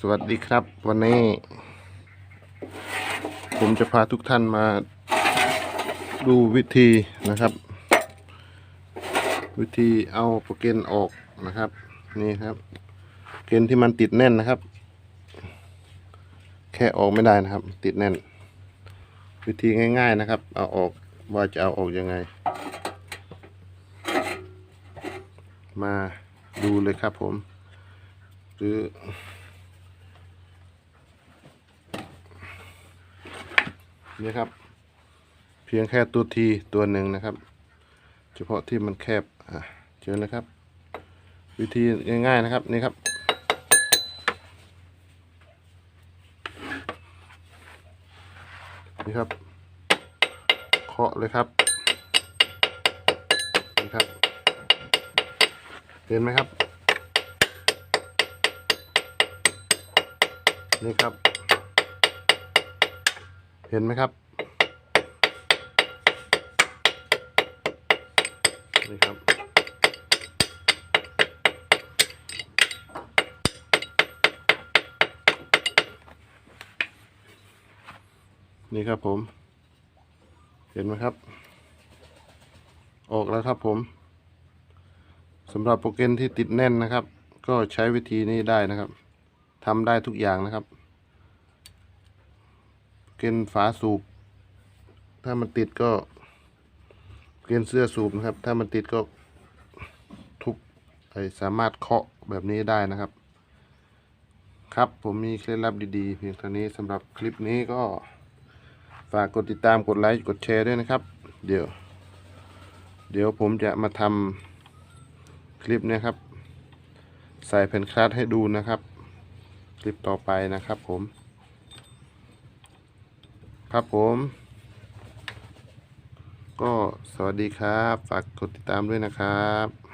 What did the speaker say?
สวัสดีครับ วันนี้ ผมจะพาทุกท่านมาดูวิธีนะครับ วิธีเอาโปรเกนออกนะครับ นี่ครับเกนที่มันติดแน่นนะครับ แค่ออกไม่ได้นะครับ ติดแน่น วิธีง่าย ๆนะครับ เอาออกว่าจะเอาออกยังไง มาดูเลยครับผม หรือ นี่ครับ เพียงแค่ตัวทีตัวหนึ่งนะครับ เฉพาะที่มันแคบอะเจอนะครับ วิธีง่ายๆนะครับนี่ครับนี่ครับเคาะเลยครับนี่ครับ เห็นไหมครับ นี่ครับ เห็นไหมครับนี่ครับ นี่ครับผม เห็นไหมครับ ออกแล้วครับผมสำหรับโปรแกรมที่ติดแน่นนะครับ ก็ใช้วิธีนี้ได้นะครับทำได้ทุกอย่างนะครับ เกณฑ์ฝาสูบ ถ้ามันติดก็ เกณฑ์เสื้อสูบนะครับ ถ้ามันติดก็ทุบไอสามารถเคาะแบบนี้ได้นะครับ ครับผมมีเคล็ดลับดีๆ เพียงเท่านี้สำหรับคลิปนี้ก็ฝากกดติดตามกดไลค์กดแชร์ด้วยนะครับ เดี๋ยว เดี๋ยวผมจะมาทำคลิปนี้ครับ ใส่แผ่นคลาสให้ดูนะครับ คลิปต่อไปนะครับผม ครับผม ก็สวัสดีครับ ฝากกดติดตามด้วยนะครับ